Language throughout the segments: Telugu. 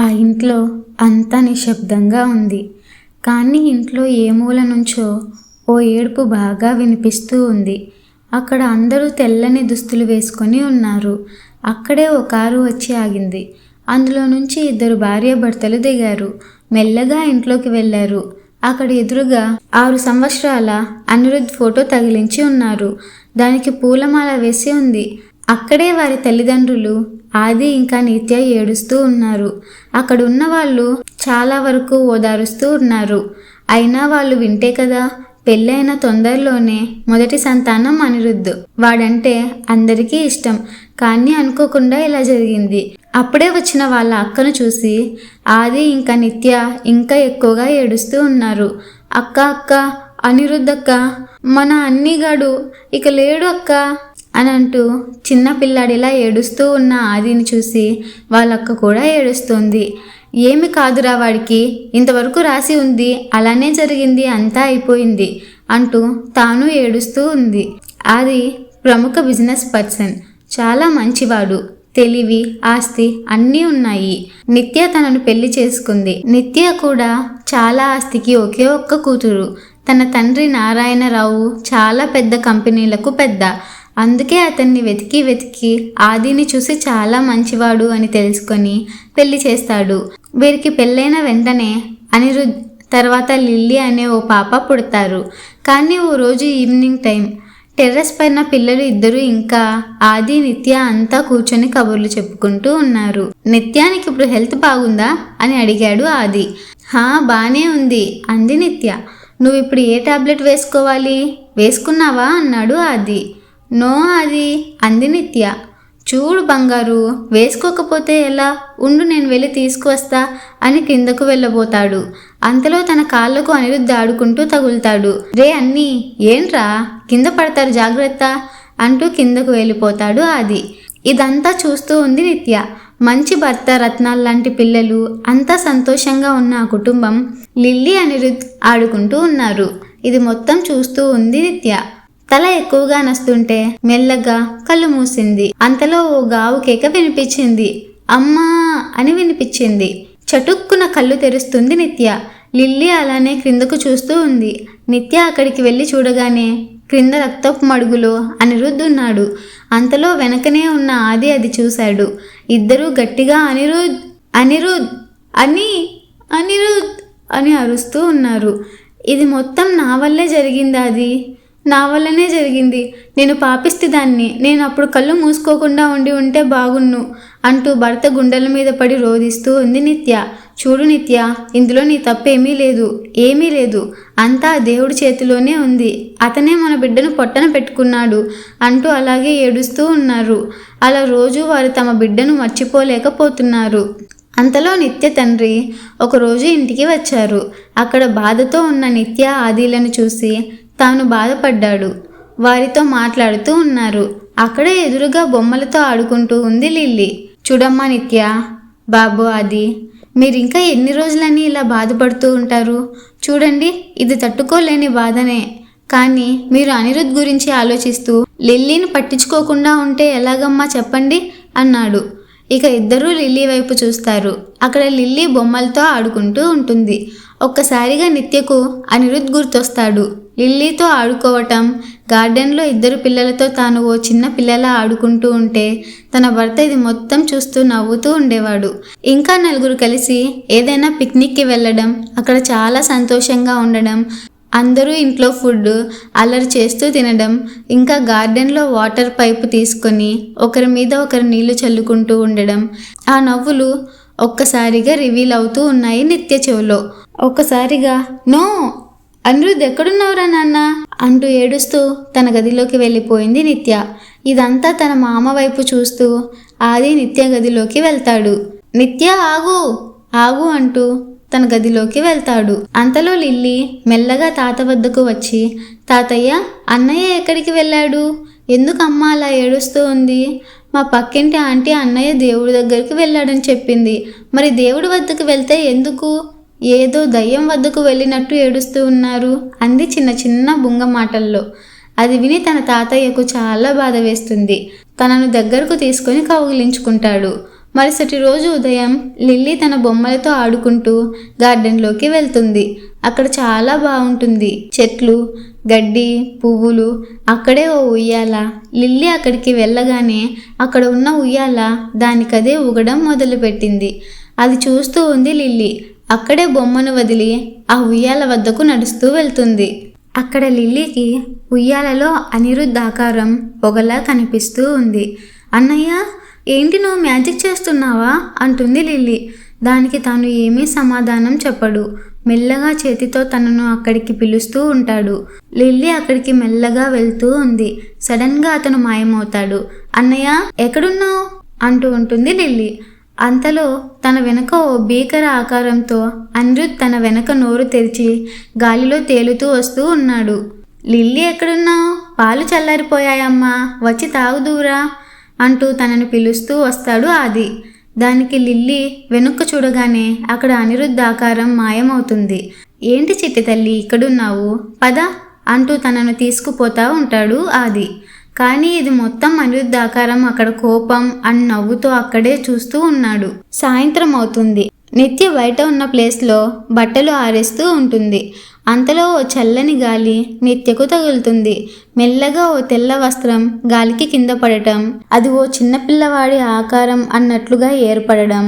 ఆ ఇంట్లో అంతా నిశ్శబ్దంగా ఉంది. కానీ ఇంట్లో ఏ మూల నుంచో ఓ ఏడుపు బాగా వినిపిస్తూ ఉంది. అక్కడ అందరూ తెల్లని దుస్తులు వేసుకొని ఉన్నారు. అక్కడే ఓ కారు వచ్చి ఆగింది. అందులో నుంచి ఇద్దరు భార్యాభర్తలు దిగారు. మెల్లగా ఇంట్లోకి వెళ్ళారు. అక్కడ ఎదురుగా ఆరు సంవత్సరాల అనిరుద్ ఫోటో తగిలించి ఉన్నారు. దానికి పూలమాల వేసి ఉంది. అక్కడే వారి తల్లిదండ్రులు ఆది ఇంకా నిత్య ఏడుస్తూ ఉన్నారు. అక్కడ ఉన్న వాళ్ళు చాలా వరకు ఓదారుస్తూ ఉన్నారు. అయినా వాళ్ళు వింటే కదా పెళ్ళైన తొందరలోనే మొదటి సంతానం అనిరుద్ధ్. వాడంటే అందరికీ ఇష్టం కానీ అనుకోకుండా ఇలా జరిగింది. అప్పుడే వచ్చిన వాళ్ళ అక్కను చూసి ఆది ఇంకా నిత్య ఇంకా ఎక్కువగా ఏడుస్తూ ఉన్నారు. అక్క అక్క అనిరుద్ధ్ అక్క మన అన్నిగాడు ఇక లేడు అక్క. అని అంటూ చిన్న పిల్లాడిలా ఏడుస్తూ ఉన్న ఆదిని చూసి వాళ్ళక్క కూడా ఏడుస్తుంది. ఏమి కాదురా వాడికి ఇంతవరకు రాసి ఉంది అలానే జరిగింది అంతా అయిపోయింది అంటూ తాను ఏడుస్తూ ఉంది. ఆది ప్రముఖ బిజినెస్ పర్సన్ చాలా మంచివాడు తెలివి ఆస్తి అన్నీ ఉన్నాయి. నిత్య తనను పెళ్ళి చేసుకుంది. నిత్య కూడా చాలా ఆస్తికి ఒకే ఒక్క కూతురు. తన తండ్రి నారాయణరావు చాలా పెద్ద కంపెనీలకు పెద్ద అందుకే అతన్ని వెతికి వెతికి ఆదిని చూసి చాలా మంచివాడు అని తెలుసుకొని పెళ్ళి చేస్తాడు. వీరికి పెళ్ళైన వెంటనే అనిరుద్ తర్వాత లిల్లీ అనే ఓ పాప పుడతారు. కానీ ఓ రోజు ఈవినింగ్ టైం టెర్రస్ పైన పిల్లలు ఇద్దరు ఇంకా ఆది నిత్య అంతా కూర్చొని కబుర్లు చెప్పుకుంటూ ఉన్నారు. నిత్యానికి ఇప్పుడు హెల్త్ బాగుందా అని అడిగాడు ఆది. హా బానే ఉంది అంది నిత్య. నువ్వు ఇప్పుడు ఏ టాబ్లెట్ వేసుకోవాలి? వేసుకున్నావా? అన్నాడు ఆది. నో అది అంది నిత్య. చూడు బంగారు వేసుకోకపోతే ఎలా? ఉండు నేను వెళ్ళి తీసుకువస్తా అని కిందకు వెళ్ళబోతాడు. అంతలో తన కాళ్ళకు అనిరుద్ధ ఆడుకుంటూ తగులుతాడు. రే అన్నీ ఏంట్రా? కింద పడతారు జాగ్రత్త అంటూ కిందకు వెళ్ళిపోతాడు ఆది. ఇదంతా చూస్తూ ఉంది నిత్య. మంచి భర్త రత్నాలు లాంటి పిల్లలు అంతా సంతోషంగా ఉన్న ఆ కుటుంబం లిల్లీ అనిరుద్ ఆడుకుంటూ ఉన్నారు. ఇది మొత్తం చూస్తూ ఉంది నిత్య. తల ఎక్కువగా నస్తుంటే మెల్లగా కళ్ళు మూసింది. అంతలో ఓ గావు కేక వినిపించింది. అమ్మా అని వినిపించింది. చటుక్కున కళ్ళు తెరుస్తుంది నిత్య. లిల్లీ అలానే క్రిందకు చూస్తూ ఉంది. నిత్య అక్కడికి వెళ్ళి చూడగానే క్రింద రక్తపు మడుగులో అనిరుద్ధ్ ఉన్నాడు అంతలో వెనకనే ఉన్న ఆది అది చూశాడు. ఇద్దరూ గట్టిగా అనిరుద్ అనిరుద్ అని అనిరుద్ అని అరుస్తూ ఉన్నారు. ఇది మొత్తం నా వల్లే జరిగిందా అది నా వల్లనే జరిగింది. నేను పాపిస్తే దాన్ని. నేను అప్పుడు కళ్ళు మూసుకోకుండా ఉండి ఉంటే బాగున్ను అంటూ భర్త గుండెల మీద పడి రోధిస్తూ ఉంది నిత్య. చూడు నిత్య ఇందులో నీ తప్పేమీ లేదు. ఏమీ లేదు. అంతా దేవుడి చేతిలోనే ఉంది. అతనే మన బిడ్డను పొట్టన పెట్టుకున్నాడు అంటూ అలాగే ఏడుస్తూ ఉన్నారు. అలా రోజు వారు తమ బిడ్డను మర్చిపోలేకపోతున్నారు. అంతలో నిత్య తండ్రి ఒకరోజు ఇంటికి వచ్చారు. అక్కడ బాధతో ఉన్న నిత్య ఆదిలను చూసి తాను బాధపడ్డాడు. వారితో మాట్లాడుతూ ఉన్నారు. అక్కడే ఎదురుగా బొమ్మలతో ఆడుకుంటూ ఉంది లిల్లీ. చూడమ్మా నిత్య. బాబు అది మీరు ఇంకా ఎన్ని రోజులని ఇలా బాధపడుతూ ఉంటారు? చూడండి ఇది తట్టుకోలేని బాధనే. కానీ మీరు అనిరుద్ గురించి ఆలోచిస్తూ లిల్లీని పట్టించుకోకుండా ఉంటే ఎలాగమ్మా చెప్పండి? అన్నాడు. ఇక ఇద్దరూ లిల్లీ వైపు చూస్తారు. అక్కడ లిల్లీ బొమ్మలతో ఆడుకుంటూ ఉంటుంది. ఒక్కసారిగా నిత్యకు అనిరుద్ గుర్తొస్తాడు. లిల్లీతో ఆడుకోవటం. గార్డెన్లో ఇద్దరు పిల్లలతో తాను ఓ చిన్న పిల్లలా ఆడుకుంటూ ఉంటే తన భర్త ఇది మొత్తం చూస్తూ నవ్వుతూ ఉండేవాడు. ఇంకా నలుగురు కలిసి ఏదైనా పిక్నిక్కి వెళ్ళడం అక్కడ చాలా సంతోషంగా ఉండడం అందరూ ఇంట్లో ఫుడ్ అల్లరి చేస్తూ తినడం ఇంకా గార్డెన్లో వాటర్ పైపు తీసుకొని ఒకరి మీద ఒకరు నీళ్ళు చల్లుకుంటూ ఉండడం. ఆ నవ్వులు ఒక్కసారిగా రివీల్ అవుతూ ఉన్నాయి నిత్య చెవులో. ఒక్కసారిగా నో అనిరుద్ ఎక్కడున్నావురా నాన్న? అంటూ ఏడుస్తూ తన గదిలోకి వెళ్ళిపోయింది నిత్య. ఇదంతా తన మామ వైపు చూస్తూ ఆది నిత్య గదిలోకి వెళ్తాడు. నిత్య ఆగు! ఆగు అంటూ తన గదిలోకి వెళ్తాడు. అంతలో లిల్లీ మెల్లగా తాత వద్దకు వచ్చి తాతయ్య అన్నయ్య ఎక్కడికి వెళ్ళాడు? ఎందుకు అమ్మ అలా ఏడుస్తూ ఉంది? మా పక్కింటి ఆంటీ అన్నయ్య దేవుడి దగ్గరికి వెళ్ళాడని చెప్పింది. మరి దేవుడి వద్దకు వెళ్తే ఎందుకు? ఏదో దయ్యం వద్దకు వెళ్ళినట్టు ఏడుస్తూ ఉన్నారు అంది చిన్న చిన్న బుంగ మాటల్లో. అది విని తన తాతయ్యకు చాలా బాధ వేస్తుంది. తనను దగ్గరకు తీసుకొని కౌగిలించుకుంటాడు. మరుసటి రోజు ఉదయం లిల్లీ తన బొమ్మలతో ఆడుకుంటూ గార్డెన్లోకి వెళ్తుంది. అక్కడ చాలా బాగుంటుంది. చెట్లు గడ్డి పువ్వులు అక్కడే ఓ ఉయ్యాల. లిల్లీ అక్కడికి వెళ్ళగానే అక్కడ ఉన్న ఉయ్యాల దానికదే ఊగడం మొదలుపెట్టింది. అది చూస్తూ ఉంది లిల్లీ. అక్కడే బొమ్మను వదిలి ఆ ఉయ్యాల వద్దకు నడుస్తూ వెళ్తుంది. అక్కడ లిల్లీకి ఉయ్యాలలో అనిరుద్ధ ఆకారం పొగలా కనిపిస్తూ ఉంది. అన్నయ్య ఏంటి నువ్వు మ్యాజిక్ చేస్తున్నావా? అంటుంది లిల్లీ. దానికి తాను ఏమీ సమాధానం చెప్పడు. మెల్లగా చేతితో తనను అక్కడికి పిలుస్తూ ఉంటాడు. లిల్లీ అక్కడికి మెల్లగా వెళ్తూ ఉంది. సడన్గా అతను మాయమవుతాడు. అన్నయ్య ఎక్కడున్నావు? అంటూ ఉంటుంది లిల్లీ. అంతలో తన వెనక ఓ భీకర ఆకారంతో అనిరుద్ తన వెనక నోరు తెరిచి గాలిలో తేలుతూ వస్తూ ఉన్నాడు. లిల్లీ ఎక్కడున్నావు? పాలు చల్లారిపోయాయమ్మా. వచ్చి తాగుదూరా అంటూ తనను పిలుస్తూ వస్తాడు ఆది. దానికి లిల్లీ వెనుక్కు చూడగానే అక్కడ అనిరుద్ధ ఆకారం మాయమవుతుంది. ఏంటి చిట్టి తల్లి ఇక్కడున్నావు? పద అంటూ తనను తీసుకుపోతా ఉంటాడు ఆది. కానీ ఇది మొత్తం అనిరుద్ధ ఆకారం అక్కడ కోపం అని నవ్వుతూ అక్కడే చూస్తూ ఉన్నాడు. సాయంత్రం అవుతుంది. నిత్య బయట ఉన్న ప్లేస్లో బట్టలు ఆరేస్తూ ఉంటుంది. అంతలో ఓ చల్లని గాలి నిత్యకు తగులుతుంది. మెల్లగా ఓ తెల్ల వస్త్రం గాలికి కింద పడటం అది ఓ చిన్నపిల్లవాడి ఆకారం అన్నట్లుగా ఏర్పడడం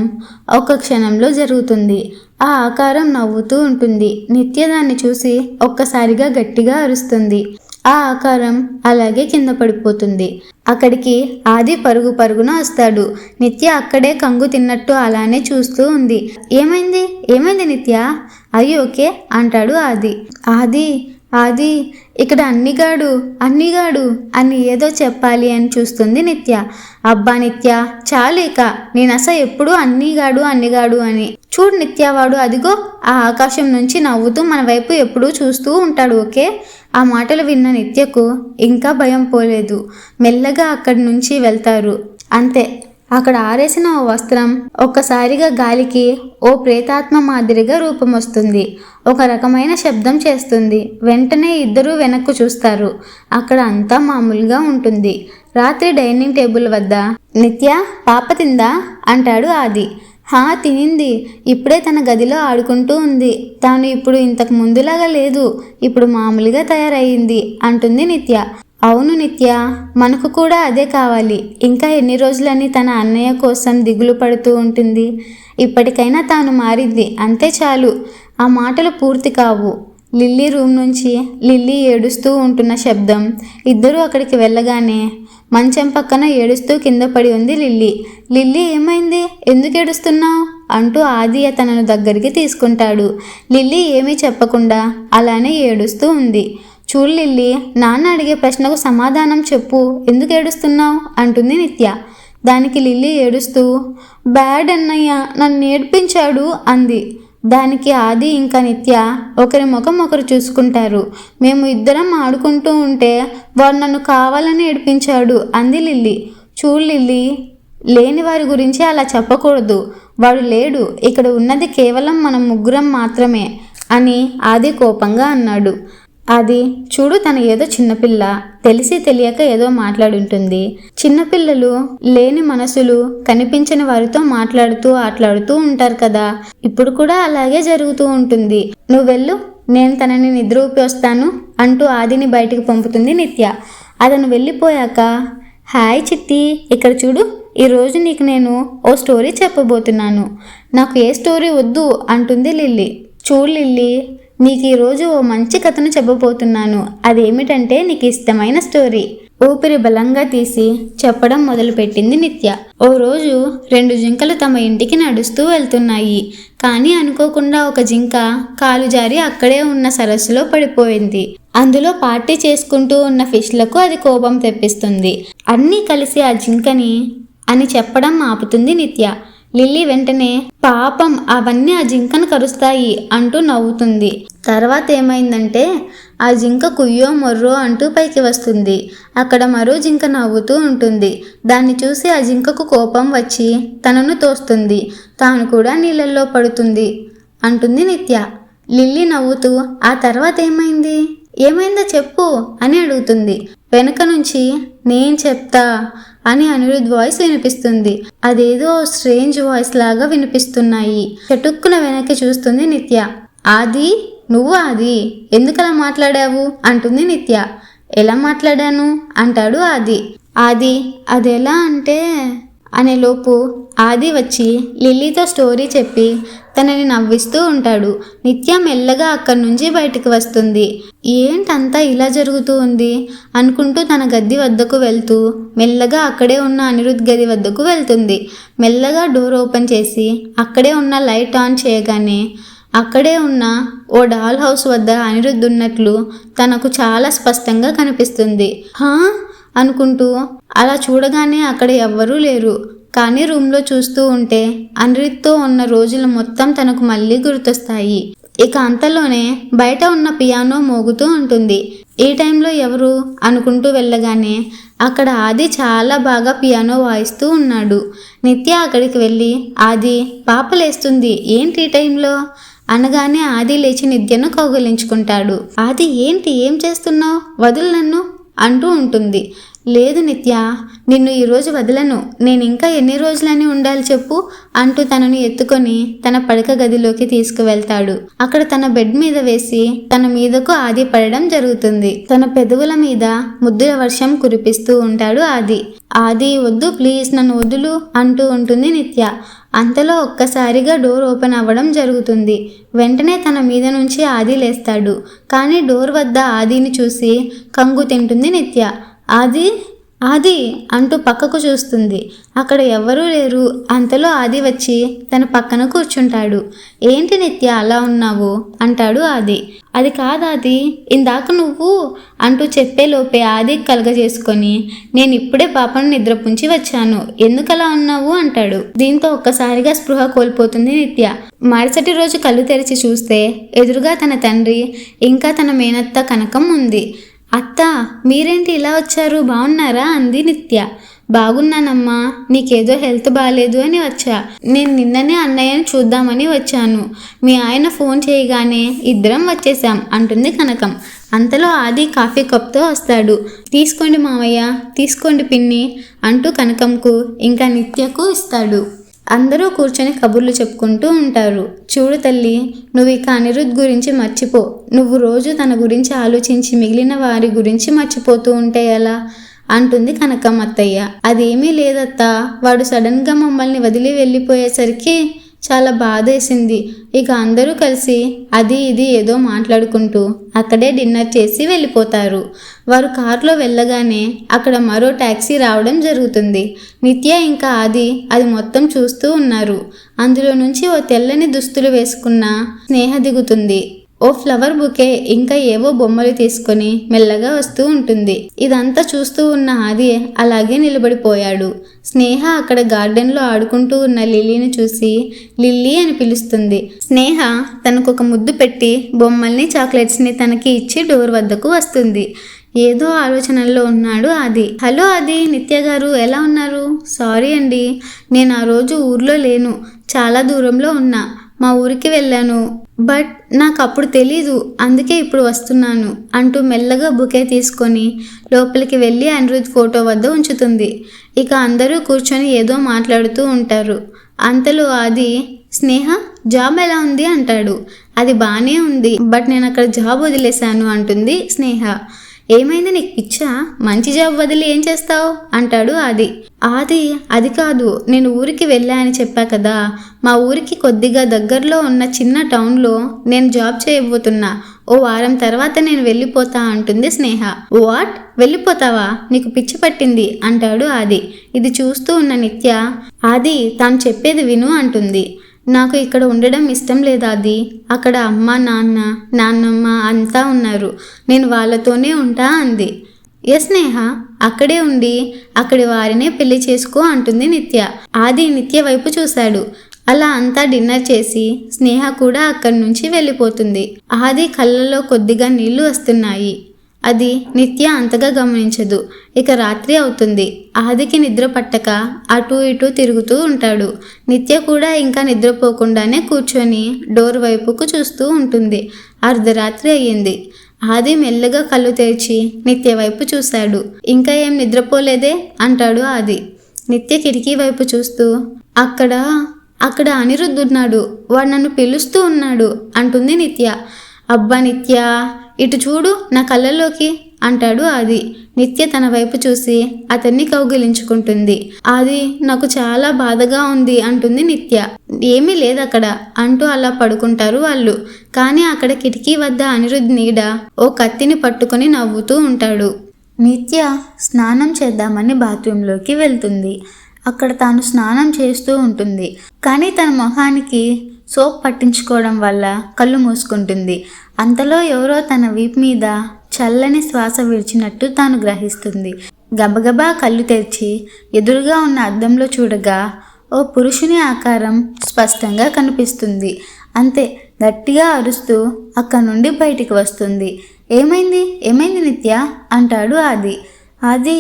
ఒక క్షణంలో జరుగుతుంది. ఆ ఆకారం నవ్వుతూ ఉంటుంది. నిత్య దాన్ని చూసి ఒక్కసారిగా గట్టిగా అరుస్తుంది. ఆ ఆకారం అలాగే కింద పడిపోతుంది. అక్కడికి ఆది పరుగు పరుగున వస్తాడు. నిత్య అక్కడే కంగు తిన్నట్టు అలానే చూస్తూ ఉంది. ఏమైంది? ఏమైంది నిత్య? అయ్యి ఓకే అంటాడు ఆది. ఆది ఆది ఇక్కడ అన్నిగాడు అన్నిగాడు అని ఏదో చెప్పాలి అని చూస్తుంది నిత్య. అబ్బా నిత్య చాలేక నేను అసలు ఎప్పుడూ అన్నిగాడు అన్నిగాడు అని. చూడు నిత్యవాడు అదిగో ఆ ఆకాశం నుంచి నవ్వుతూ మన వైపు ఎప్పుడూ చూస్తూ ఉంటాడు ఓకే? ఆ మాటలు విన్న నిత్యకు ఇంకా భయం పోలేదు. మెల్లగా అక్కడి నుంచి వెళ్తారు. అంతే. అక్కడ ఆరేసిన ఓ వస్త్రం ఒక్కసారిగా గాలికి ఓ ప్రేతాత్మ మాదిరిగా రూపం వస్తుంది ఒక రకమైన శబ్దం చేస్తుంది. వెంటనే ఇద్దరూ వెనక్కు చూస్తారు. అక్కడ అంతా మామూలుగా ఉంటుంది. రాత్రి డైనింగ్ టేబుల్ వద్ద నిత్య పాప తిందా? అంటాడు ఆది. హా తినింది. ఇప్పుడే తన గదిలో ఆడుకుంటూ ఉంది. తాను ఇప్పుడు ఇంతకు ముందులాగా లేదు. ఇప్పుడు మామూలుగా తయారయ్యింది అంటుంది నిత్య. అవును నిత్య మనకు కూడా అదే కావాలి. ఇంకా ఎన్ని రోజులని తన అన్నయ్య కోసం దిగులు పడుతూ ఉంటుంది. ఇప్పటికైనా తాను మారింది. అంతే చాలు. ఆ మాటలు పూర్తి కావు. లిల్లీ రూమ్ నుంచి లిల్లీ ఏడుస్తూ ఉంటున్న శబ్దం. ఇద్దరూ అక్కడికి వెళ్ళగానే మంచం పక్కన ఏడుస్తూ కింద పడి ఉంది లిల్లీ. లిల్లీ ఏమైంది? ఎందుకు ఏడుస్తున్నావు? అంటూ ఆది తనను దగ్గరికి తీసుకుంటాడు. లిల్లీ ఏమీ చెప్పకుండా అలానే ఏడుస్తూ ఉంది. చూడు లిల్లీ నాన్న అడిగే ప్రశ్నకు సమాధానం చెప్పు. ఎందుకు ఏడుస్తున్నావు? అంటుంది నిత్య. దానికి లిల్లీ ఏడుస్తూ బ్యాడ్ అన్నయ్య నన్ను నేర్పించాడు అంది. దానికి ఆది ఇంకా నిత్య ఒకరి ముఖం ఒకరు చూసుకుంటారు. మేము ఇద్దరం ఆడుకుంటూ ఉంటే వాడు నన్ను కావాలని ఏడిపించాడు అంది లిల్లీ. చూడు లిల్లీ లేని వారి గురించి అలా చెప్పకూడదు. వాడు లేడు. ఇక్కడ ఉన్నది కేవలం మనం ముగ్గురం మాత్రమే అని ఆది కోపంగా అన్నాడు. అది చూడు తన ఏదో చిన్నపిల్ల. తెలిసి తెలియక ఏదో మాట్లాడుంటుంది. చిన్నపిల్లలు లేని మనసులు కనిపించని వారితో మాట్లాడుతూ ఆట్లాడుతూ ఉంటారు కదా. ఇప్పుడు కూడా అలాగే జరుగుతూ ఉంటుంది. నువ్వు వెళ్ళు నేను తనని నిద్రూపి వస్తాను అంటూ ఆదిని బయటికి పంపుతుంది నిత్య. అతను వెళ్ళిపోయాక హాయ్ చిట్టి ఇక్కడ చూడు ఈరోజు నీకు నేను ఓ స్టోరీ చెప్పబోతున్నాను. నాకు ఏ స్టోరీ వద్దు అంటుంది లిల్లీ. చూడు లిల్లీ నీకు ఈరోజు ఓ మంచి కథను చెప్పబోతున్నాను. అదేమిటంటే నీకు ఇష్టమైన స్టోరీ. ఊపిరి బలంగా తీసి చెప్పడం మొదలుపెట్టింది నిత్య. ఓ రోజు రెండు జింకలు తమ ఇంటికి నడుస్తూ వెళ్తున్నాయి. కానీ అనుకోకుండా ఒక జింక కాలు జారి అక్కడే ఉన్న సరస్సులో పడిపోయింది. అందులో పార్టీ చేసుకుంటూ ఉన్న ఫిష్లకు అది కోపం తెప్పిస్తుంది. అన్నీ కలిసి ఆ జింకని అని చెప్పడం ఆపుతుంది నిత్య. లిల్లీ వెంటనే పాపం అవన్నీ ఆ జింకను కరుస్తాయి అంటూ నవ్వుతుంది. తర్వాత ఏమైందంటే ఆ జింక కుయ్యో మొర్రో అంటూ పైకి వస్తుంది. అక్కడ మరో జింక నవ్వుతూ ఉంటుంది. దాన్ని చూసి ఆ జింకకు కోపం వచ్చి తనను తోస్తుంది. తాను కూడా నీళ్ళల్లో పడుతుంది అంటుంది నిత్య. లిల్లీ నవ్వుతూ ఆ తర్వాత ఏమైంది? ఏమైందో చెప్పు అని అడుగుతుంది. వెనక నుంచి నేను చెప్తా. అని అనిరుద్ వాయిస్ వినిపిస్తుంది. అదేదో స్ట్రేంజ్ వాయిస్ లాగా వినిపిస్తున్నాయి. చటుక్కున వెనక్కి చూస్తుంది నిత్య. ఆది? నువ్వు ఆది? ఎందుకలా మాట్లాడావు? అంటుంది నిత్య. ఎలా మాట్లాడాను? అంటాడు ఆది. ఆది అదెలా అంటే అనేలోపు ఆది వచ్చి లిల్లీతో స్టోరీ చెప్పి తనని నవ్విస్తూ ఉంటాడు. నిత్య మెల్లగా అక్కడి నుంచి బయటికి వస్తుంది. ఏంటంతా ఇలా జరుగుతూ ఉంది? అనుకుంటూ తన గది వద్దకు వెళ్తూ మెల్లగా అక్కడే ఉన్న అనిరుద్ గది వద్దకు వెళ్తుంది. మెల్లగా డోర్ ఓపెన్ చేసి అక్కడే ఉన్న లైట్ ఆన్ చేయగానే అక్కడే ఉన్న ఓ డాల్ హౌస్ వద్ద అనిరుద్ధ్ ఉన్నట్లు తనకు చాలా స్పష్టంగా కనిపిస్తుంది. హా! అనుకుంటూ అలా చూడగానే అక్కడ ఎవ్వరూ లేరు. కానీ రూమ్లో చూస్తూ ఉంటే అనిరుద్తో ఉన్న రోజులు మొత్తం తనకు మళ్ళీ గుర్తొస్తాయి. ఇక అంతలోనే బయట ఉన్న పియానో మోగుతూ ఉంటుంది. ఈ టైంలో ఎవరు? అనుకుంటూ వెళ్ళగానే అక్కడ ఆది చాలా బాగా పియానో వాయిస్తూ ఉన్నాడు. నిత్య అక్కడికి వెళ్ళి ఆది పాపలేస్తుంది. ఏంటి ఈ టైంలో? అనగానే ఆది లేచి నిత్యను కౌగిలించుకుంటాడు. ఆది ఏంటి? ఏం చేస్తున్నావు? వదులు నన్ను. అంటూ ఉంటుంది. లేదు నిత్య నిన్ను ఈరోజు వదలను. నేను ఇంకా ఎన్ని రోజులని ఉండాలి చెప్పు అంటూ తనను ఎత్తుకొని తన పడక గదిలోకి తీసుకువెళ్తాడు. అక్కడ తన బెడ్ మీద వేసి తన మీదకు ఆది పడడం జరుగుతుంది. తన పెదవుల మీద ముద్దుల వర్షం కురిపిస్తూ ఉంటాడు ఆది. ఆది వద్దు ప్లీజ్ నన్ను వదులు అంటూ ఉంటుంది నిత్య. అంతలో ఒక్కసారిగా డోర్ ఓపెన్ అవ్వడం జరుగుతుంది. వెంటనే తన మీద నుంచి ఆది లేస్తాడు. కానీ డోర్ వద్ద ఆదిని చూసి కంగు తింటుంది నిత్య. ఆది ఆది అంటూ పక్కకు చూస్తుంది. అక్కడ ఎవ్వరూ లేరు. అంతలో ఆది వచ్చి తన పక్కన కూర్చుంటాడు. ఏంటి నిత్య అలా ఉన్నావు? అంటాడు ఆది. అది కాదాది ఇందాక నువ్వు అంటూ చెప్పే లోపే ఆది కలగజేసుకొని నేను ఇప్పుడే పాపను నిద్రపుంచి వచ్చాను. ఎందుకలా ఉన్నావు? అంటాడు. దీంతో ఒక్కసారిగా స్పృహ కోల్పోతుంది నిత్య. మరుసటి రోజు కళ్ళు తెరిచి చూస్తే ఎదురుగా తన తండ్రి ఇంకా తన మేనత్త కనకం ఉంది. అత్త మీరేంటి ఇలా వచ్చారు? బాగున్నారా అంది నిత్య. బాగున్నానమ్మా నీకేదో హెల్త్ బాగాలేదు అని వచ్చా. నేను నిన్ననే అన్నయ్యని చూద్దామని వచ్చాను. మీ ఆయన ఫోన్ చేయగానే ఇద్దరం వచ్చేసాం అంటుంది కనకం. అంతలో ఆది కాఫీ కప్తో వస్తాడు. తీసుకోండి మావయ్య తీసుకోండి పిన్ని అంటూ కనకంకు ఇంకా నిత్యకు ఇస్తాడు. అందరూ కూర్చొని కబుర్లు చెప్పుకుంటూ ఉంటారు. చూడు తల్లి నువ్వు ఇక అనిరుద్ గురించి మర్చిపో. నువ్వు రోజు తన గురించి ఆలోచించి మిగిలిన వారి గురించి మర్చిపోతూ ఉంటే ఎలా? అంటుంది కనకమ్మ అత్తయ్య అదేమీ లేదత్తా. వాడు సడన్గా మమ్మల్ని వదిలి వెళ్ళిపోయేసరికి చాలా బాధేసింది. ఇక అందరూ కలిసి అది ఇది ఏదో మాట్లాడుకుంటూ అక్కడే డిన్నర్ చేసి వెళ్ళిపోతారు. వారు కారులో వెళ్ళగానే అక్కడ మరో ట్యాక్సీ రావడం జరుగుతుంది. నిత్య ఇంకా ఆది అది మొత్తం చూస్తూ ఉన్నారు. అందులో నుంచి ఓ తెల్లని దుస్తులు వేసుకున్న స్నేహ దిగుతుంది. ఓ ఫ్లవర్ బుకే ఇంకా ఏవో బొమ్మలు తీసుకొని మెల్లగా వస్తూ ఉంటుంది. ఇదంతా చూస్తూ ఉన్న ఆది అలాగే నిలబడిపోయాడు. స్నేహ అక్కడ గార్డెన్లో ఆడుకుంటూ ఉన్న లిల్లీని చూసి లిల్లీ అని పిలుస్తుంది. స్నేహ తనకు ఒక ముద్దు పెట్టి బొమ్మల్ని చాక్లెట్స్ని తనకి ఇచ్చి డోర్ వద్దకు వస్తుంది. ఏదో ఆలోచనల్లో ఉన్నాడు ఆది. హలో ఆది నిత్య గారు ఎలా ఉన్నారు? సారీ అండి నేను ఆ రోజు ఊర్లో లేను. చాలా దూరంలో ఉన్నా. మా ఊరికి వెళ్ళాను. బట్ నాకు అప్పుడు తెలీదు అందుకే ఇప్పుడు వస్తున్నాను అంటూ మెల్లగా బుకే తీసుకొని లోపలికి వెళ్ళి అనిరుద్ ఫోటో వద్ద ఉంచుతుంది. ఇక అందరూ కూర్చొని ఏదో మాట్లాడుతూ ఉంటారు. అంతలో అది స్నేహ జాబ్ ఎలా ఉంది? అంటాడు. అది బాగానే ఉంది బట్ నేను అక్కడ జాబ్ వదిలేశాను అంటుంది స్నేహ. ఏమైంది నీకు? పిచ్చా మంచి జాబ్ వదిలి ఏం చేస్తావు? అంటాడు ఆది. ఆది అది కాదు నేను ఊరికి వెళ్ళా అని చెప్పా కదా. మా ఊరికి కొద్దిగా దగ్గరలో ఉన్న చిన్న టౌన్లో నేను జాబ్ చేయబోతున్నా. ఓ వారం తర్వాత నేను వెళ్ళిపోతా అంటుంది స్నేహ. వాట్? వెళ్ళిపోతావా? నీకు పిచ్చి పట్టింది అంటాడు ఆది. ఇది చూస్తూ ఉన్న నిత్య. ఆది తాను చెప్పేది విను అంటుంది. నాకు ఇక్కడ ఉండడం ఇష్టం లేదాది అది అక్కడ అమ్మ నాన్న నాన్నమ్మ అంతా ఉన్నారు. నేను వాళ్ళతోనే ఉంటా అంది. ఎస్ స్నేహ? అక్కడే ఉండి అక్కడి వారినే పెళ్ళి చేసుకో అంటుంది నిత్య. ఆది నిత్య వైపు చూశాడు. అలా అంతా డిన్నర్ చేసి స్నేహ కూడా అక్కడి నుంచి వెళ్ళిపోతుంది. ఆది కళ్ళలో కొద్దిగా నీళ్ళు వస్తున్నాయి. అది నిత్య అంతగా గమనించదు. ఇక రాత్రి అవుతుంది. ఆదికి నిద్ర పట్టక అటు ఇటు తిరుగుతూ ఉంటాడు. నిత్య కూడా ఇంకా నిద్రపోకుండానే కూర్చొని డోర్ వైపుకు చూస్తూ ఉంటుంది. అర్ధరాత్రి అయ్యింది. ఆది మెల్లగా కళ్ళు తెరిచి నిత్య వైపు చూశాడు. ఇంకా ఏం నిద్రపోలేదే? అంటాడు ఆది. నిత్య కిటికీ వైపు చూస్తూ అక్కడ అక్కడ అనిరుద్ధున్నాడు వాడు నన్ను పిలుస్తూ ఉన్నాడు అంటుంది నిత్య. అబ్బా నిత్య ఇటు చూడు నా కళ్ళల్లోకి అంటాడు ఆది. నిత్య తన వైపు చూసి అతన్ని కౌగిలించుకుంటుంది. అది నాకు చాలా బాధగా ఉంది అంటుంది నిత్య. ఏమీ లేదు అక్కడ అంటూ అలా పడుకుంటారు వాళ్ళు. కానీ అక్కడ కిటికీ వద్ద అనిరుద్ధ్ నీడ ఓ కత్తిని పట్టుకొని నవ్వుతూ ఉంటాడు. నిత్య స్నానం చేద్దామని బాత్రూంలోకి వెళ్తుంది. అక్కడ తాను స్నానం చేస్తూ ఉంటుంది. కానీ తన మొహానికి సోప్ పట్టించుకోవడం వల్ల కళ్ళు మూసుకుంటుంది. అంతలో ఎవరో తన వీపు మీద చల్లని శ్వాస విడిచినట్టు తాను గ్రహిస్తుంది. గబగబా కళ్ళు తెరిచి ఎదురుగా ఉన్న అద్దంలో చూడగా ఓ పురుషుని ఆకారం స్పష్టంగా కనిపిస్తుంది. అంతే గట్టిగా అరుస్తూ అక్కడి నుండి బయటికి వస్తుంది. ఏమైంది? ఏమైంది నిత్య? అంటాడు ఆది. ఆది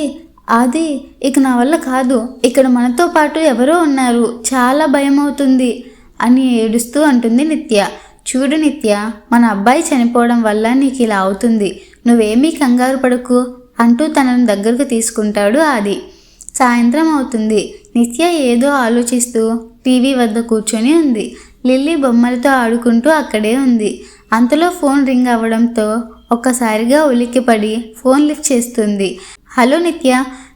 ఆది ఇక నా వల్ల కాదు. ఇక్కడ మనతో పాటు ఎవరో ఉన్నారు. చాలా భయం అవుతుంది అని ఏడుస్తూ అంటుంది నిత్య. చూడు నిత్య మన అబ్బాయి చనిపోవడం వల్ల నీకు ఇలా అవుతుంది. నువ్వేమీ కంగారు పడకు అంటూ తనను దగ్గరకు తీసుకుంటాడు ఆది. సాయంత్రం అవుతుంది. నిత్య ఏదో ఆలోచిస్తూ టీవీ వద్ద కూర్చొని ఉంది. లిల్లీ బొమ్మలతో ఆడుకుంటూ అక్కడే ఉంది. అంతలో ఫోన్ రింగ్ అవ్వడంతో ఒక్కసారిగా ఉలిక్కిపడి ఫోన్ లిఫ్ట్ చేస్తుంది. హలో నిత్య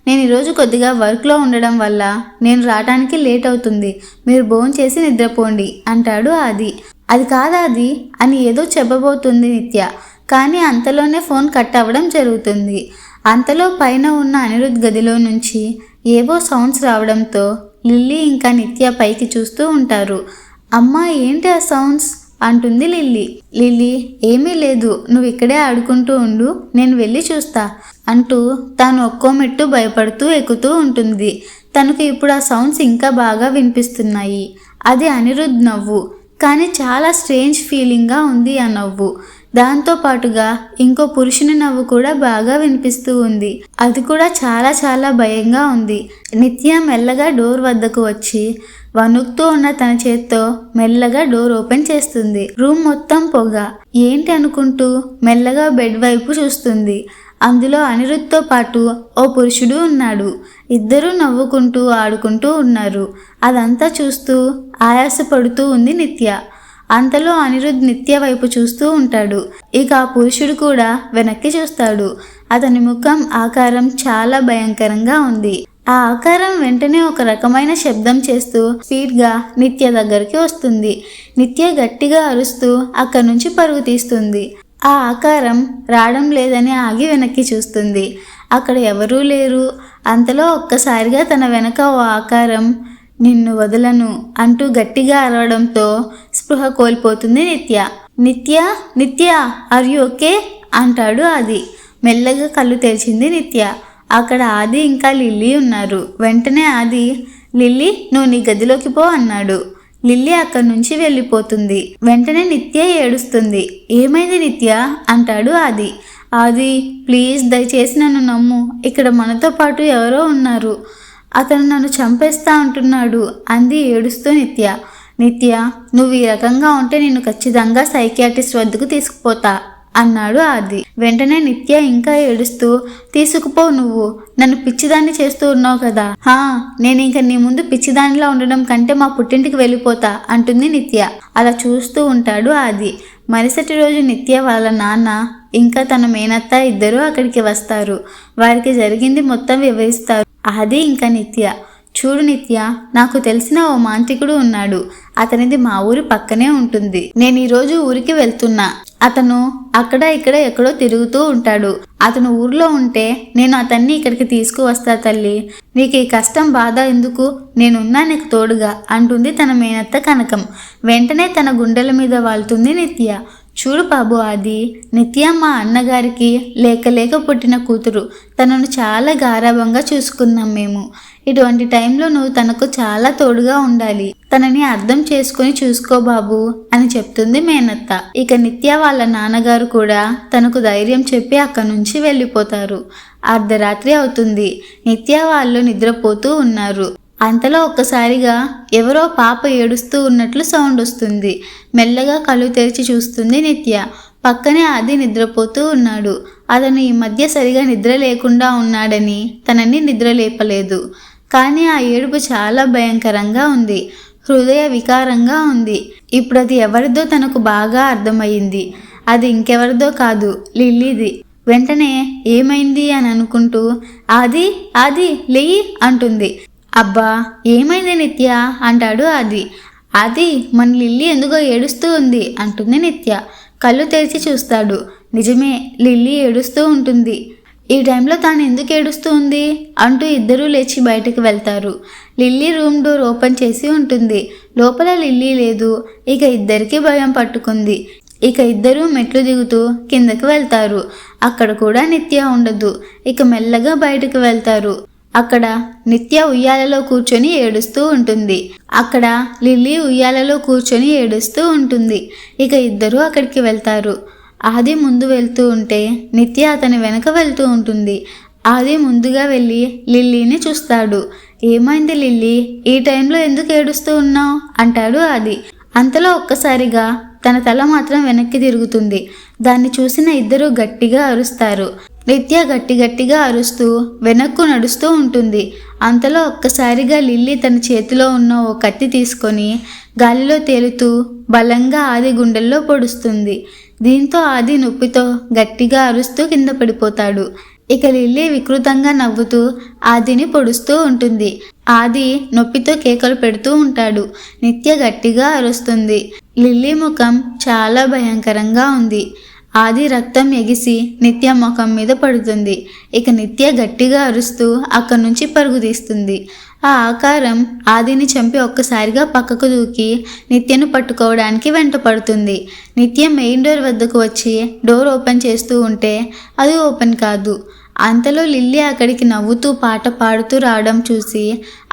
నేను ఈరోజు కొద్దిగా వర్క్లో ఉండడం వల్ల నేను రావడానికి లేట్ అవుతుంది. మీరు భోంచేసి చేసి నిద్రపోండి అంటాడు ఆది. అది కాదా అది? అని ఏదో చెప్పబోతుంది నిత్య. కానీ అంతలోనే ఫోన్ కట్ అవ్వడం జరుగుతుంది. అంతలో పైన ఉన్న అనిరుద్ గదిలో నుంచి ఏవో సౌండ్స్ రావడంతో లిల్లీ ఇంకా నిత్య పైకి చూస్తూ ఉంటారు. అమ్మా ఏంటి ఆ సౌండ్స్? అంటుంది లిల్లీ. లిల్లీ ఏమీ లేదు. నువ్వు ఇక్కడే ఆడుకుంటూ ఉండు. నేను వెళ్ళి చూస్తా అంటూ తాను ఒక్కో మెట్టు భయపడుతూ ఎక్కుతూ ఉంటుంది. తనకు ఇప్పుడు ఆ సౌండ్స్ ఇంకా బాగా వినిపిస్తున్నాయి. అది అనిరుద్ నవ్వు. కానీ చాలా స్ట్రేంజ్ ఫీలింగ్గా ఉంది ఆ నవ్వు. దాంతో పాటుగా ఇంకో పురుషుని నవ్వు కూడా బాగా వినిపిస్తూ ఉంది. అది కూడా చాలా చాలా భయంగా ఉంది. నిత్య మెల్లగా డోర్ వద్దకు వచ్చి వణుకుతూ ఉన్న తన చేత్తో మెల్లగా డోర్ ఓపెన్ చేస్తుంది. రూమ్ మొత్తం పొగ. ఏంటి అనుకుంటూ మెల్లగా బెడ్ వైపు చూస్తుంది. అందులో అనిరుద్ధ్తో పాటు ఓ పురుషుడు ఉన్నాడు. ఇద్దరూ నవ్వుకుంటూ ఆడుకుంటూ ఉన్నారు. అదంతా చూస్తూ ఆయాసపడుతూ ఉంది నిత్య. అంతలో అనిరుద్ నిత్య వైపు చూస్తూ ఉంటాడు. ఇక ఆ పురుషుడు కూడా వెనక్కి చూస్తాడు. అతని ముఖం ఆకారం చాలా భయంకరంగా ఉంది. ఆ ఆకారం వెంటనే ఒక రకమైన శబ్దం చేస్తూ స్పీడ్గా నిత్య దగ్గరికి వస్తుంది. నిత్య గట్టిగా అరుస్తూ అక్కడి నుంచి పరుగు తీస్తుంది. ఆ ఆకారం రావడం లేదని ఆగి వెనక్కి చూస్తుంది. అక్కడ ఎవరూ లేరు. అంతలో ఒక్కసారిగా తన వెనక ఓ ఆకారం నిన్ను వదలను అంటూ గట్టిగా అరవడంతో స్పృహ కోల్పోతుంది నిత్య. నిత్య నిత్య ఆర్ యు ఓకే? అంటాడు ఆది. మెల్లగా కళ్ళు తెరిచింది నిత్య. అక్కడ ఆది ఇంకా లిల్లీ ఉన్నారు. వెంటనే ఆది లిల్లీ నువ్వు నీ గదిలోకి పో అన్నాడు. లిల్లీ అక్కడి నుంచి వెళ్ళిపోతుంది. వెంటనే నిత్య ఏడుస్తుంది. ఏమైంది నిత్య? అంటాడు ఆది. ఆది ప్లీజ్ దయచేసి నన్ను నమ్ము. ఇక్కడ మనతో పాటు ఎవరో ఉన్నారు. అతను నన్ను చంపేస్తా అంటున్నాడు అంది ఏడుస్తూ నిత్య. నిత్య నువ్వు ఈ రకంగా ఉంటే నేను ఖచ్చితంగా సైకియాట్రిస్ట్ వద్దకు తీసుకుపోతా. అన్నాడు ఆది. వెంటనే నిత్య ఇంకా ఏడుస్తూ తీసుకుపో నువ్వు. నన్ను పిచ్చిదాన్ని చేస్తూ ఉన్నావు కదా. హా నేను ఇంక నీ ముందు పిచ్చిదానిలా ఉండడం కంటే మా పుట్టింటికి వెళ్ళిపోతా అంటుంది నిత్య. అలా చూస్తూ ఉంటాడు ఆది. మరుసటి రోజు నిత్య వాళ్ళ నాన్న ఇంకా తన మేనత్త ఇద్దరూ అక్కడికి వస్తారు. వారికి జరిగింది మొత్తం వివరిస్తారు. ఆది ఇంకా నిత్య. చూడు నిత్య నాకు తెలిసిన ఓ మాంత్రికుడు ఉన్నాడు. అతనిది మా ఊరి పక్కనే ఉంటుంది. నేను ఈరోజు ఊరికి వెళ్తున్నా. అతను అక్కడ ఇక్కడ ఎక్కడో తిరుగుతూ ఉంటాడు. అతను ఊర్లో ఉంటే నేను అతన్ని ఇక్కడికి తీసుకువస్తా తల్లి. నీకు ఈ కష్టం బాధ ఎందుకు? నేనున్నా నీకు తోడుగా అంటుంది తన మేనత్త కనకం. వెంటనే తన గుండెల మీద వాళ్తుంది నిత్య. చూడు బాబు అది నిత్య మా అన్నగారికి లేక లేక పుట్టిన కూతురు. తనను చాలా గారాభంగా చూసుకున్నాం మేము. ఇటువంటి టైంలో నువ్వు తనకు చాలా తోడుగా ఉండాలి. తనని అర్థం చేసుకుని చూసుకో బాబు అని చెప్తుంది మేనత్త. ఇక నిత్య వాళ్ళ నాన్నగారు కూడా తనకు ధైర్యం చెప్పి అక్కడి నుంచి వెళ్ళిపోతారు. అర్ధరాత్రి అవుతుంది. నిత్య వాళ్ళు నిద్రపోతూ ఉన్నారు. అంతలో ఒక్కసారిగా ఎవరో పాప ఏడుస్తూ ఉన్నట్లు సౌండ్ వస్తుంది. మెల్లగా కళ్ళు తెరిచి చూస్తుంది నిత్య. పక్కనే ఆది నిద్రపోతూ ఉన్నాడు. అతను ఈ మధ్య సరిగా నిద్ర లేకుండా ఉన్నాడని తనని నిద్ర లేపలేదు. కానీ ఆ ఏడుపు చాలా భయంకరంగా ఉంది. హృదయ వికారంగా ఉంది. ఇప్పుడు అది ఎవరిదో తనకు బాగా అర్థమయ్యింది. అది ఇంకెవరిదో కాదు లిల్లీది. వెంటనే ఏమైంది అని అనుకుంటూ ఆది ఆది లెయి అంటుంది. అబ్బా ఏమైంది నిత్య? అంటాడు ఆది. ఆది మన లిల్లీ ఎందుకో ఏడుస్తూ ఉంది? అంటుంది నిత్య. కళ్ళు తెరిచి చూస్తాడు. నిజమే లిల్లీ ఏడుస్తూ ఉంటుంది. ఈ టైంలో తాను ఎందుకు ఏడుస్తూ ఉంది? అంటూ ఇద్దరూ లేచి బయటకు వెళ్తారు. లిల్లీ రూమ్ డోర్ ఓపెన్ చేసి ఉంటుంది. లోపల లిల్లీ లేదు. ఇక ఇద్దరికి భయం పట్టుకుంది. ఇక ఇద్దరూ మెట్లు దిగుతూ కిందకి వెళ్తారు. అక్కడ కూడా నిత్య ఉండదు. ఇక మెల్లగా బయటకు వెళ్తారు. అక్కడ నిత్య ఉయ్యాలలో కూర్చొని ఏడుస్తూ ఉంటుంది. అక్కడ లిల్లీ ఉయ్యాలలో కూర్చొని ఏడుస్తూ ఉంటుంది. ఇక ఇద్దరూ అక్కడికి వెళ్తారు. ఆది ముందు వెళ్తూ ఉంటే నిత్య అతని వెనక వెళ్తూ ఉంటుంది. ఆది ముందుగా వెళ్ళి లిల్లీని చూస్తాడు. ఏమైంది లిల్లీ? ఈ టైంలో ఎందుకు ఏడుస్తూ ఉన్నావు? అంటాడు ఆది. అంతలో ఒక్కసారిగా తన తల మాత్రం వెనక్కి తిరుగుతుంది. దాన్ని చూసిన ఇద్దరు గట్టిగా అరుస్తారు. నిత్య గట్టి గట్టిగా అరుస్తూ వెనక్కు నడుస్తూ ఉంటుంది. అంతలో ఒక్కసారిగా లిల్లీ తన చేతిలో ఉన్న ఓ కత్తి తీసుకొని గాలిలో తేలుతూ బలంగా ఆది గుండెల్లో పొడుస్తుంది. దీంతో ఆది నొప్పితో గట్టిగా అరుస్తూ కింద పడిపోతాడు. ఇక లిల్లీ వికృతంగా నవ్వుతూ ఆదిని పొడుస్తూ ఉంటుంది. ఆది నొప్పితో కేకలు పెడుతూ ఉంటాడు. నిత్య గట్టిగా అరుస్తుంది. లిల్లీ ముఖం చాలా భయంకరంగా ఉంది. ఆది రక్తం ఎగిసి నిత్య ముఖం మీద పడుతుంది. ఇక నిత్య గట్టిగా అరుస్తూ అక్కడి నుంచి పరుగు తీస్తుంది. ఆ ఆకారం ఆదిని చంపి ఒక్కసారిగా పక్కకు దూకి నిత్యను పట్టుకోవడానికి వెంట పడుతుంది. నిత్య మెయిన్ డోర్ వద్దకు వచ్చి డోర్ ఓపెన్ చేస్తూ ఉంటే అది ఓపెన్ కాదు. అంతలో లిల్లీ అక్కడికి నవ్వుతూ పాట పాడుతూ రావడం చూసి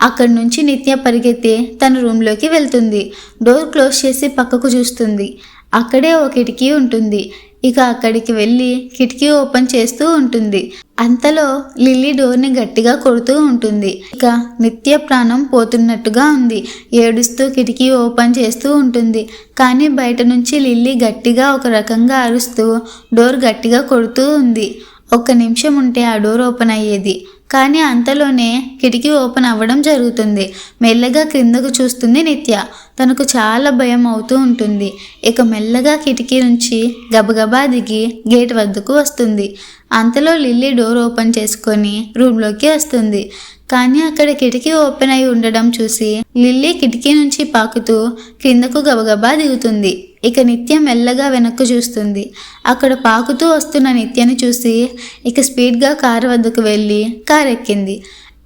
అక్కడి నుంచి నిత్య పరిగెత్తి తన రూమ్లోకి వెళ్తుంది. డోర్ క్లోజ్ చేసి పక్కకు చూస్తుంది. అక్కడే ఒక కిటికీ ఉంటుంది. ఇక అక్కడికి వెళ్ళి కిటికీ ఓపెన్ చేస్తూ ఉంటుంది. అంతలో లిల్లీ డోర్ని గట్టిగా కొడుతూ ఉంటుంది. ఇక నిత్య ప్రాణం పోతున్నట్టుగా ఉంది. ఏడుస్తూ కిటికీ ఓపెన్ చేస్తూ ఉంటుంది. కానీ బయట నుంచి లిల్లీ గట్టిగా ఒక రకంగా అరుస్తూ డోర్ గట్టిగా కొడుతూ ఉంది. ఒక్క నిమిషం ఉంటే ఆ డోర్ ఓపెన్ అయ్యేది. కానీ అంతలోనే కిటికీ ఓపెన్ అవ్వడం జరుగుతుంది. మెల్లగా క్రిందకు చూస్తుంది నిత్య. తనకు చాలా భయం అవుతూ ఉంటుంది. ఇక మెల్లగా కిటికీ నుంచి గబగబా దిగి గేట్ వద్దకు వస్తుంది. అంతలో లిల్లీ డోర్ ఓపెన్ చేసుకొని రూమ్లోకి వస్తుంది. కానీ అక్కడ కిటికీ ఓపెన్ అయి ఉండడం చూసి లిల్లీ కిటికీ నుంచి పాకుతూ క్రిందకు గబగబా దిగుతుంది. ఇక నిత్య మెల్లగా వెనక్కు చూస్తుంది. అక్కడ పాకుతూ వస్తున్న నిత్యని చూసి ఇక స్పీడ్గా కారు వద్దకు వెళ్ళి కార్ ఎక్కింది.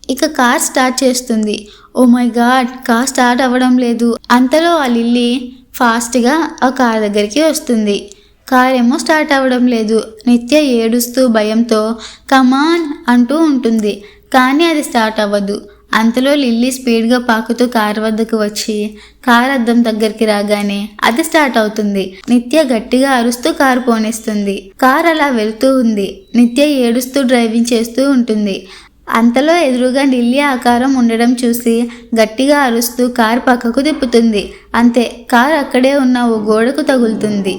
ఇక కార్ స్టార్ట్ చేస్తుంది. Oh my god! Car start అవ్వడం లేదు. అంతలో ఆ లిల్లీ ఫాస్ట్గా ఆ కార్ దగ్గరికి వస్తుంది. కార్ ఏమో స్టార్ట్ అవ్వడం లేదు. నిత్య ఏడుస్తూ భయంతో కమాన్ అంటూ ఉంటుంది. కానీ అది స్టార్ట్ అవ్వదు. అంతలో లిల్లీ స్పీడ్గా పాకుతూ కార్ వద్దకు వచ్చి కార్ అద్దం దగ్గరికి రాగానే అది స్టార్ట్ అవుతుంది. నిత్య గట్టిగా అరుస్తూ కారు పోనిస్తుంది. కార్ అలా వెళ్తూ ఉంది. నిత్య ఏడుస్తూ డ్రైవింగ్ చేస్తూ ఉంటుంది. అంతలో ఎదురుగా ఢిల్లీ ఆకారం ఉండడం చూసి గట్టిగా అరుస్తూ కారు పక్కకు తిప్పుతుంది. అంతే కారు అక్కడే ఉన్న ఓ గోడకు తగులుతుంది.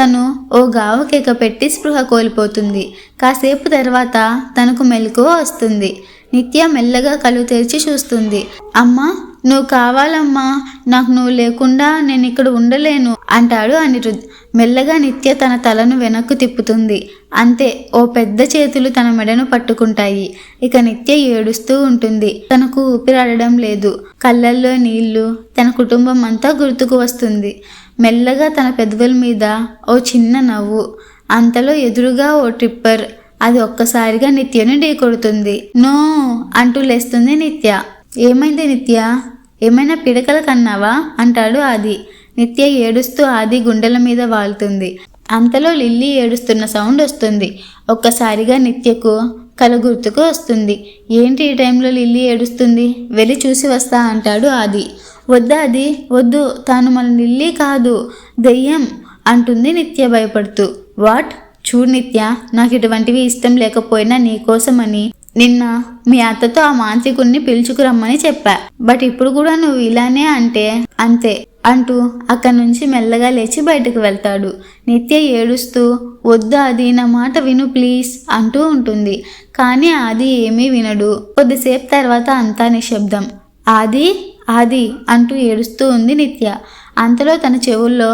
తను ఓ గావు కేక పెట్టి స్పృహ కోల్పోతుంది. కాసేపు తర్వాత తనకు మెలకువ వస్తుంది. నిత్య మెల్లగా కళ్ళు తెరిచి చూస్తుంది. అమ్మా నువ్వు కావాలమ్మా నాకు నువ్వు లేకుండా నేను ఇక్కడ ఉండలేను అంటాడు అనిరుద్. మెల్లగా నిత్య తన తలను వెనక్కు తిప్పుతుంది. అంతే ఓ పెద్ద చేతులు తన మెడను పట్టుకుంటాయి. ఇక నిత్య ఏడుస్తూ ఉంటుంది. తనకు ఊపిరాడడం లేదు. కళ్ళల్లో నీళ్ళు తన కుటుంబం అంతా గుర్తుకు వస్తుంది. మెల్లగా తన పెదవుల మీద ఓ చిన్న నవ్వు అంతలో ఎదురుగా ఓ ట్రిప్పర్. అది ఒక్కసారిగా నిత్యను ఢీకొడుతుంది నో! అంటూ లేస్తుంది నిత్య. ఏమైంది నిత్య? ఏమైనా పిడకల కన్నావా? అంటాడు ఆది. నిత్య ఏడుస్తూ ఆది గుండెల మీద వాలుతుంది అంతలో లిల్లీ ఏడుస్తున్న సౌండ్ వస్తుంది. ఒక్కసారిగా నిత్యకు కల గుర్తుకు వస్తుంది. ఏంటి ఈ టైంలో లిల్లీ ఏడుస్తుంది? వెళ్ళి చూసి వస్తా అంటాడు ఆది. వద్దా అది వద్దు. తాను మన లిల్లీ కాదు. దెయ్యం అంటుంది నిత్య భయపడుతూ. వాట్? చూడు నిత్య నాకు ఇటువంటివి ఇష్టం లేకపోయినా నీకోసమని నిన్న మీ అత్తతో ఆ మాంత్రికుణ్ణి పిలుచుకురమ్మని చెప్పా. బట్ ఇప్పుడు కూడా నువ్వు ఇలానే అంటే అంతే. అంటూ అక్కడి నుంచి మెల్లగా లేచి బయటకు వెళ్తాడు. నిత్య ఏడుస్తూ వద్దు అది నా మాట విను ప్లీజ్ అంటూ ఉంటుంది. కానీ ఆది ఏమీ వినడు. కొద్దిసేపు తర్వాత అంతా నిశ్శబ్దం. ఆది ఆది అంటూ ఏడుస్తూ ఉంది నిత్య. అంతలో తన చెవుల్లో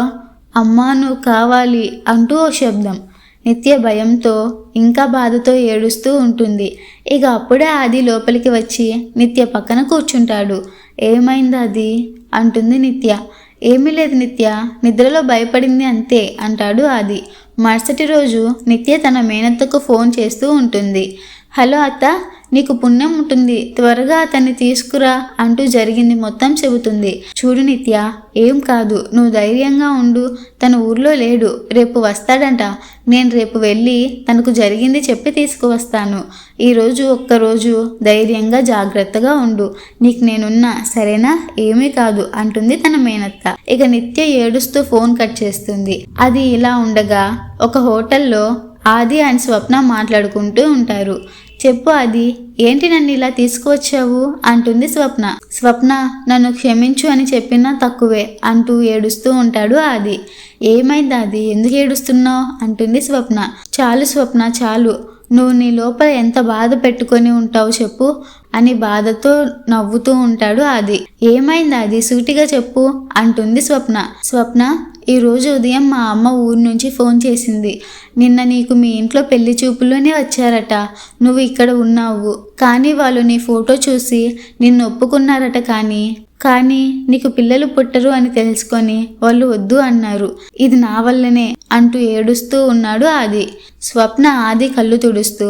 అమ్మా నువ్వు కావాలి అంటూ ఓ శబ్దం. నిత్య భయంతో ఇంకా బాధతో ఏడుస్తూ ఉంటుంది. ఇక అప్పుడే ఆది లోపలికి వచ్చి నిత్య పక్కన కూర్చుంటాడు. ఏమైంది అది? అంటుంది నిత్య. ఏమీ లేదు నిత్య. నిద్రలో భయపడింది అంతే అంటాడు ఆది. మరుసటి రోజు నిత్య తన మేనత్తకు ఫోన్ చేస్తూ ఉంటుంది. హలో అత్త నీకు పుణ్యం ఉంటుంది. త్వరగా అతన్ని తీసుకురా అంటూ జరిగింది మొత్తం చెబుతుంది. చూడు నిత్య ఏం కాదు. నువ్వు ధైర్యంగా ఉండు. తన ఊర్లో లేడు. రేపు వస్తాడంట. నేను రేపు వెళ్ళి తనకు జరిగింది చెప్పి తీసుకువస్తాను. ఈరోజు ఒక్కరోజు ధైర్యంగా జాగ్రత్తగా ఉండు. నీకు నేనున్నా. సరేనా? ఏమీ కాదు అంటుంది తన మేనత్త. ఇక నిత్య ఏడుస్తూ ఫోన్ కట్ చేస్తుంది. అది ఇలా ఉండగా ఒక హోటల్లో ఆది అండ్ స్వప్న మాట్లాడుకుంటూ ఉంటారు. చెప్పు అది ఏంటి నన్ను ఇలా తీసుకువచ్చావు? అంటుంది స్వప్న. స్వప్న నన్ను క్షమించు అని చెప్పినా తక్కువే అంటూ ఏడుస్తూ ఉంటాడు ఆది. ఏమైంది అది ఎందుకు ఏడుస్తున్నావు? అంటుంది స్వప్న. చాలు స్వప్న చాలు. నువ్వు నీ లోపల ఎంత బాధ పెట్టుకొని ఉంటావు చెప్పు అని బాధతో నవ్వుతూ ఉంటాడు ఆది. ఏమైంది అది సూటిగా చెప్పు అంటుంది స్వప్న. స్వప్న ఈ రోజు ఉదయం మా అమ్మ ఊరు నుంచి ఫోన్ చేసింది. నిన్న నీకు మీ ఇంట్లో పెళ్ళి చూపులోనే వచ్చారట. నువ్వు ఇక్కడ ఉన్నావు. కానీ వాళ్ళు నీ ఫోటో చూసి నిన్ను ఒప్పుకున్నారట కానీ. కానీ నీకు పిల్లలు పుట్టరు అని తెలుసుకొని వాళ్ళు వద్దు అన్నారు. ఇది నా వల్లనే అంటూ ఏడుస్తూ ఉన్నాడు ఆది. స్వప్న ఆది కళ్ళు తుడుస్తూ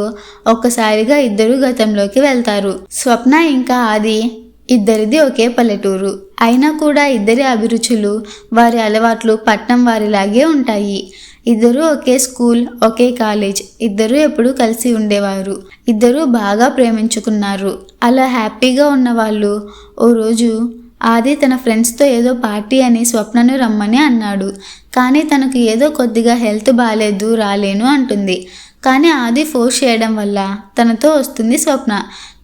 ఒక్కసారిగా ఇద్దరు గతంలోకి వెళ్తారు. స్వప్న ఇంకా ఆది ఇద్దరిది ఒకే పల్లెటూరు. అయినా కూడా ఇద్దరి అభిరుచులు వారి అలవాట్లు పట్నం వారిలాగే ఉంటాయి. ఇద్దరు ఒకే స్కూల్ ఒకే కాలేజ్ ఇద్దరు ఎప్పుడూ కలిసి ఉండేవారు. ఇద్దరు బాగా ప్రేమించుకున్నారు. అలా హ్యాపీగా ఉన్న వాళ్ళు ఓ రోజు ఆది తన ఫ్రెండ్స్తో ఏదో పార్టీ అని స్వప్నను రమ్మని అన్నాడు. కానీ తనకు ఏదో కొద్దిగా హెల్త్ బాగాలేదు రాలేను అంటుంది. కానీ ఆది ఫోర్స్ చేయడం వల్ల తనతో వస్తుంది స్వప్న.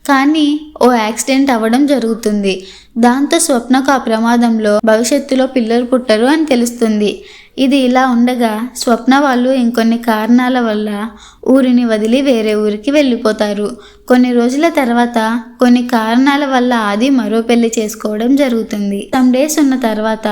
కానీ ఓ యాక్సిడెంట్ అవ్వడం జరుగుతుంది. దాంతో స్వప్నకు ఆ ప్రమాదంలో భవిష్యత్తులో పిల్లలు పుట్టరు అని తెలుస్తుంది. ఇది ఇలా ఉండగా స్వప్న వాళ్ళు ఇంకొన్ని కారణాల వల్ల ఊరిని వదిలి వేరే ఊరికి వెళ్ళిపోతారు. కొన్ని రోజుల తర్వాత కొన్ని కారణాల వల్ల ఆది మరో పెళ్ళి చేసుకోవడం జరుగుతుంది. సమ్ డేస్ ఉన్న తర్వాత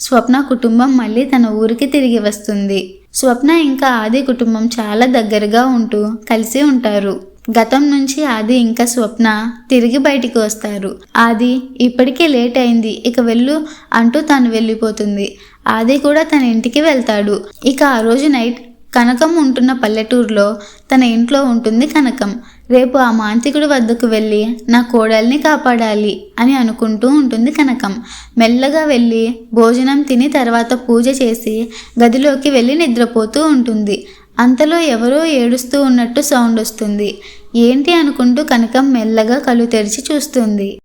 స్వప్న కుటుంబం మళ్ళీ తన ఊరికి తిరిగి వస్తుంది. స్వప్న ఇంకా ఆది కుటుంబం చాలా దగ్గరగా ఉంటూ కలిసి ఉంటారు. గతం నుంచి ఆది ఇంకా స్వప్న తిరిగి బయటికి వస్తారు. ఆది ఇప్పటికే లేట్ అయింది. ఇక వెళ్ళు అంటూ తాను వెళ్ళిపోతుంది. ఆది కూడా తన ఇంటికి వెళ్తాడు. ఇక ఆ రోజు నైట్ కనకం ఉంటున్న పల్లెటూరులో తన ఇంట్లో ఉంటుంది కనకం. రేపు ఆ మాంత్రికుడి వద్దకు వెళ్ళి నా కోడల్ని కాపాడాలి అని అనుకుంటూ ఉంటుంది కనకం. మెల్లగా వెళ్ళి భోజనం తిని తర్వాత పూజ చేసి గదిలోకి వెళ్ళి నిద్రపోతూ ఉంటుంది. అంతలో ఎవరో ఏడుస్తూ ఉన్నట్టు సౌండ్ వస్తుంది. ఏంటి అనుకుంటూ కనకం మెల్లగా కళ్ళు తెరిచి చూస్తుంది.